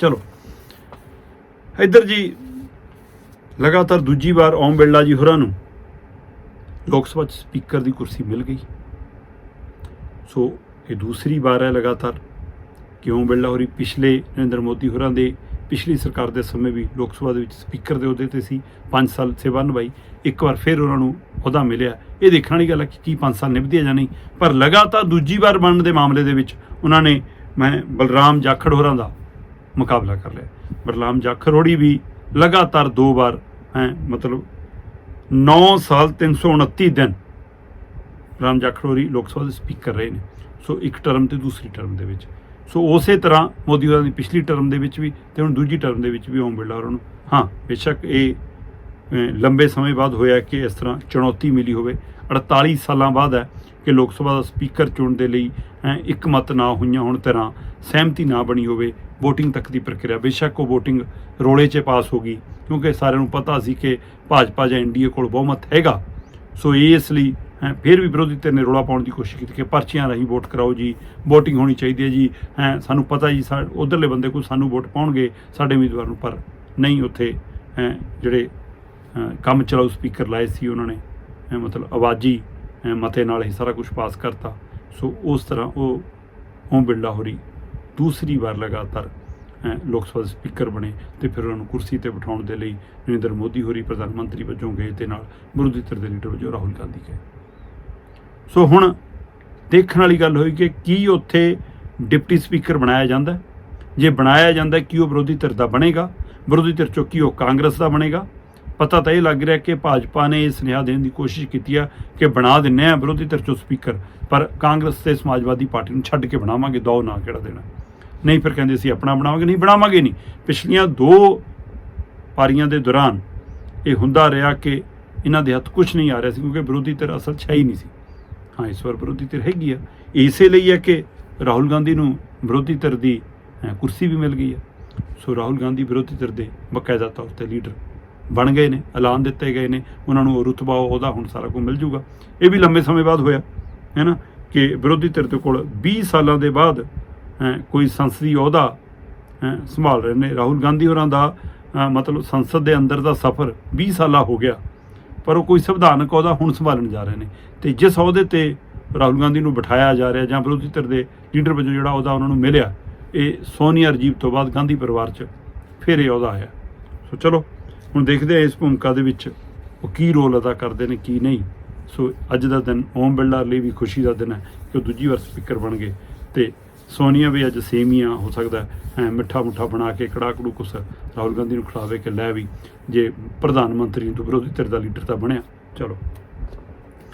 ਚਲੋ। ਇੱਧਰ ਜੀ, ਲਗਾਤਾਰ ਦੂਜੀ ਵਾਰ ਓਮ ਬਿਰਲਾ ਜੀ ਹੋਰਾਂ ਨੂੰ ਲੋਕ ਸਭਾ 'ਚ ਸਪੀਕਰ ਦੀ ਕੁਰਸੀ ਮਿਲ ਗਈ। ਸੋ ਇਹ ਦੂਸਰੀ ਵਾਰ ਹੈ ਲਗਾਤਾਰ ਕਿ ਓਮ ਬਿਰਲਾ ਹੋਰੀ ਪਿਛਲੇ ਨਰਿੰਦਰ ਮੋਦੀ ਹੋਰਾਂ ਦੇ ਪਿਛਲੀ ਸਰਕਾਰ ਦੇ ਸਮੇਂ ਵੀ ਲੋਕ ਸਭਾ ਦੇ ਵਿੱਚ ਸਪੀਕਰ ਦੇ ਅਹੁਦੇ ਤੇ ਸੀ 5 ਸਾਲ ਸੇਵਾ ਨਿਭਾਈ ਇੱਕ ਵਾਰ ਫਿਰ ਉਹਨਾਂ ਨੂੰ ਅਹੁਦਾ ਮਿਲਿਆ। ਇਹ ਦੇਖਣ ਵਾਲੀ ਗੱਲ ਹੈ ਕਿ ਕੀ 5 ਸਾਲ ਨਿਭਦੇ ਆ ਜਾਂ ਨਹੀਂ। ਪਰ ਲਗਾਤਾਰ ਦੂਜੀ ਵਾਰ ਬਣਨ ਦੇ ਮਾਮਲੇ ਦੇ ਵਿੱਚ ਉਹਨਾਂ ਨੇ, ਮੈਂ ਬਲਰਾਮ ਜਾਖੜ ਹੋਰਾਂ ਦਾ ਮੁਕਾਬਲਾ ਕਰ ਲਿਆ। ਬਲਰਾਮ ਜਾਖੜ ਵੀ ਲਗਾਤਾਰ ਦੋ ਵਾਰ, ਹੈ, ਮਤਲਬ 9 ਸਾਲ 329 ਦਿਨ ਰਾਮ ਜਾਖੜੋਰੀ ਲੋਕ ਸਭਾ ਦੇ ਸਪੀਕਰ ਰਹੇ ਨੇ। ਸੋ ਇੱਕ ਟਰਮ ਤੇ ਦੂਸਰੀ ਟਰਮ ਦੇ ਵਿੱਚ। ਸੋ ਉਸੇ ਤਰ੍ਹਾਂ ਮੋਦੀ ਹੋਰਾਂ ਦੀ ਪਿਛਲੀ ਟਰਮ ਦੇ ਵਿੱਚ ਵੀ ਤੇ ਹੁਣ ਦੂਜੀ ਟਰਮ ਦੇ ਵਿੱਚ ਵੀ ਓਮ ਬਿਰਲਾ ਹੋਰਾਂ ਨੂੰ। ਹਾਂ, ਬੇਸ਼ੱਕ ਇਹ ਲੰਬੇ ਸਮੇਂ ਬਾਅਦ ਹੋਇਆ ਕਿ ਇਸ ਤਰ੍ਹਾਂ ਚੁਣੌਤੀ ਮਿਲੀ ਹੋਵੇ। 48 ਸਾਲਾਂ ਬਾਅਦ ਹੈ ਕਿ ਲੋਕ ਸਭਾ ਦਾ ਸਪੀਕਰ ਚੁਣਨ ਦੇ ਲਈ ਹੈਂ, ਇੱਕ ਮਤ ਨਾ ਹੋਈਆਂ ਹੁਣ ਤਰ੍ਹਾਂ ਸਹਿਮਤੀ ਨਾ ਬਣੀ ਹੋਵੇ VOTING ਤੱਕ ਦੀ ਪ੍ਰਕਿਰਿਆ। ਬੇਸ਼ੱਕ ਉਹ VOTING ਰੋਲੇ 'ਚ ਪਾਸ ਹੋ ਗਈ ਕਿਉਂਕਿ ਸਾਰਿਆਂ ਨੂੰ ਪਤਾ ਸੀ ਕਿ ਭਾਜਪਾ ਜਾਂ ਐਨਡੀਏ ਕੋਲ ਬਹੁਮਤ ਹੈਗਾ। ਸੋ ਇਸ ਲਈ ਹੈਂ, ਫਿਰ ਵੀ ਵਿਰੋਧੀ ਧਿਰ ਨੇ ਰੋਲਾ ਪਾਉਣ ਦੀ ਕੋਸ਼ਿਸ਼ ਕੀਤੀ ਕਿ ਪਰਚੀਆਂ ਰਾਹੀਂ ਵੋਟ ਕਰਾਓ ਜੀ VOTING ਹੋਣੀ ਚਾਹੀਦੀ ਹੈ ਜੀ। ਹੈਂ, ਸਾਨੂੰ ਪਤਾ ਜੀ ਸਾ ਉਧਰਲੇ ਬੰਦੇ ਕੋਈ ਸਾਨੂੰ ਵੋਟ ਪਾਉਣਗੇ ਸਾਡੇ ਉਮੀਦਵਾਰ ਨੂੰ ਪਰ ਨਹੀਂ ਉੱਥੇ ਹੈਂ, ਜਿਹੜੇ ਕੰਮ ਚਲਾਊ ਸਪੀਕਰ ਲਾਏ ਸੀ ਉਹਨਾਂ ਨੇ। ਮਤਲਬ ਆਵਾਜ਼ੀ ਮਤੇ ਨਾਲ ਹੀ ਸਾਰਾ ਕੁਝ ਪਾਸ ਕਰਤਾ। ਸੋ ਉਸ ਤਰ੍ਹਾਂ ਉਹ ਓਮ ਬਿਰਲਾ ਹੋਰੀ ਦੂਸਰੀ ਵਾਰ ਲਗਾਤਾਰ ਲੋਕ ਸਭਾ ਦੇ ਸਪੀਕਰ ਬਣੇ ਤੇ ਫਿਰ ਉਹਨਾਂ ਨੂੰ ਕੁਰਸੀ ਤੇ ਬਿਠਾਉਣ ਦੇ ਲਈ ਨਰਿੰਦਰ ਮੋਦੀ ਹੋਰੀ ਪ੍ਰਧਾਨ ਮੰਤਰੀ ਵਜੋਂ ਗਏ ਤੇ ਨਾਲ ਵਿਰੋਧੀ ਧਿਰ ਦੇ ਲੀਡਰ ਵਜੋਂ ਰਾਹੁਲ ਗਾਂਧੀ ਗਏ। ਸੋ ਹੁਣ ਦੇਖਣ ਵਾਲੀ ਗੱਲ ਹੋਈ ਕਿ ਕੀ ਉੱਥੇ ਡਿਪਟੀ ਸਪੀਕਰ ਬਣਾਇਆ ਜਾਂਦਾ ਜੇ ਬਣਾਇਆ ਜਾਂਦਾ ਹੈ, ਕੀ ਉਹ ਵਿਰੋਧੀ ਧਿਰ ਦਾ ਬਣੇਗਾ? ਵਿਰੋਧੀ ਧਿਰ ਚੋਂ ਕੀ ਉਹ ਕਾਂਗਰਸ ਦਾ ਬਣੇਗਾ? ਪਤਾ ਤਾਂ ਇਹ ਲੱਗ ਰਿਹਾ ਕਿ ਭਾਜਪਾ ਨੇ ਇਹ ਸੁਨੇਹਾ ਦੇਣ ਦੀ ਕੋਸ਼ਿਸ਼ ਕੀਤੀ ਆ ਕਿ ਬਣਾ ਦਿੰਨੇ ਆ ਵਿਰੋਧੀ ਧਿਰ ਚੋਂ ਸਪੀਕਰ, ਪਰ ਕਾਂਗਰਸ ਤੇ ਸਮਾਜਵਾਦੀ ਪਾਰਟੀ ਨੂੰ ਛੱਡ ਕੇ ਬਣਾਵਾਂਗੇ, ਦੋ ਨਾ ਕਿਹੜਾ ਦੇਣਾ। ਨਹੀਂ, ਫਿਰ ਕਹਿੰਦੇ ਸੀ ਆਪਣਾ ਬਣਾਵਾਂਗੇ, ਨਹੀਂ ਬਣਾਵਾਂਗੇ ਨਹੀਂ। ਪਿਛਲੀਆਂ ਦੋ ਪਾਰੀਆਂ ਦੇ ਦੌਰਾਨ ਇਹ ਹੁੰਦਾ ਰਿਹਾ ਕਿ ਇਹਨਾਂ ਦੇ ਹੱਥ ਕੁਝ ਨਹੀਂ ਆ ਰਿਹਾ ਸੀ, ਕਿਉਂਕਿ ਵਿਰੋਧੀ ਧਿਰ ਅਸਲ 'ਚ ਹੈ ਹੀ ਨਹੀਂ ਸੀ। ਹਾਂ, ਇਸ ਵਾਰ ਵਿਰੋਧੀ ਧਿਰ ਹੈਗੀ ਆ। ਇਸੇ ਲਈ ਹੈ ਕਿ ਰਾਹੁਲ ਗਾਂਧੀ ਨੂੰ ਵਿਰੋਧੀ ਧਿਰ ਦੀ ਕੁਰਸੀ ਵੀ ਮਿਲ ਗਈ ਹੈ ਸੋ ਰਾਹੁਲ ਗਾਂਧੀ ਵਿਰੋਧੀ ਧਿਰ ਦੇ ਬਕਾਇਦਾ ਤੌਰ ਤੇ ਲੀਡਰ ਬਣ ਗਏ ਨੇ, ਐਲਾਨ ਦਿੱਤੇ ਗਏ ਨੇ, ਉਹਨਾਂ ਨੂੰ ਉਹ ਰੁਤਬਾ, ਉਹਦਾ ਹੁਣ ਸਾਰਾ ਕੁਝ ਮਿਲ ਜੂਗਾ। ਇਹ ਵੀ ਲੰਬੇ ਸਮੇਂ ਬਾਅਦ ਹੋਇਆ, ਹੈ ਨਾ, ਕਿ ਵਿਰੋਧੀ ਧਿਰ ਦੇ ਕੋਲ 20 ਸਾਲਾਂ ਦੇ ਬਾਅਦ ਕੋਈ ਸੰਸਦੀ ਅਹੁਦਾ ਸੰਭਾਲ ਰਹੇ ਨੇ। ਰਾਹੁਲ ਗਾਂਧੀ ਹੋਰਾਂ ਦਾ ਮਤਲਬ ਸੰਸਦ ਦੇ ਅੰਦਰ ਦਾ ਸਫ਼ਰ 20 ਸਾਲਾ ਹੋ ਗਿਆ, ਪਰ ਉਹ ਕੋਈ ਸੰਵਿਧਾਨਕ ਅਹੁਦਾ ਹੁਣ ਸੰਭਾਲਣ ਜਾ ਰਹੇ ਨੇ। ਤੇ ਜਿਸ ਅਹੁਦੇ ਤੇ ਰਾਹੁਲ ਗਾਂਧੀ ਨੂੰ ਬਿਠਾਇਆ ਜਾ ਰਿਹਾ ਜਾਂ ਵਿਰੋਧੀ ਧਿਰ ਦੇ ਲੀਡਰ ਵਜੋਂ ਜਿਹੜਾ ਅਹੁਦਾ ਉਹਨਾਂ ਨੂੰ ਮਿਲਿਆ, ਇਹ ਸੋਨੀਆ ਰਜੀਵ ਤੋਂ ਬਾਅਦ ਗਾਂਧੀ ਪਰਿਵਾਰ 'ਚ ਫਿਰ ਇਹ ਅਹੁਦਾ ਆਇਆ। ਸੋ ਚਲੋ ਹੁਣ ਦੇਖਦੇ ਹਾਂ ਇਸ ਭੂਮਿਕਾ ਦੇ ਵਿੱਚ ਉਹ ਕੀ ਰੋਲ ਅਦਾ ਕਰਦੇ ਨੇ, ਕੀ ਨਹੀਂ। ਸੋ ਅੱਜ ਦਾ ਦਿਨ ਓਮ ਬਿਰਲਾ ਲਈ ਵੀ ਖੁਸ਼ੀ ਦਾ ਦਿਨ ਹੈ ਕਿ ਉਹ ਦੂਜੀ ਵਾਰ ਸਪੀਕਰ ਬਣ ਗਏ। ਤੇ ਸੋਨੀਆ ਵੀ ਅੱਜ ਸੇਮੀਆਂ ਹੋ ਸਕਦਾ ਹੈ ਮਿੱਠਾ ਮੁੱਠਾ ਬਣਾ ਕੇ, ਕੜਾ ਕੜੂ ਕੁਛ ਰਾਹੁਲ ਗਾਂਧੀ ਨੂੰ ਖਿਲਾਵੇ ਕਿ ਲੈ ਵੀ ਜੇ ਪ੍ਰਧਾਨ ਮੰਤਰੀ ਨੂੰ ਵਿਰੋਧੀ ਧਿਰ ਦਾ ਲੀਡਰ ਤਾਂ ਬਣਿਆ। ਚਲੋ।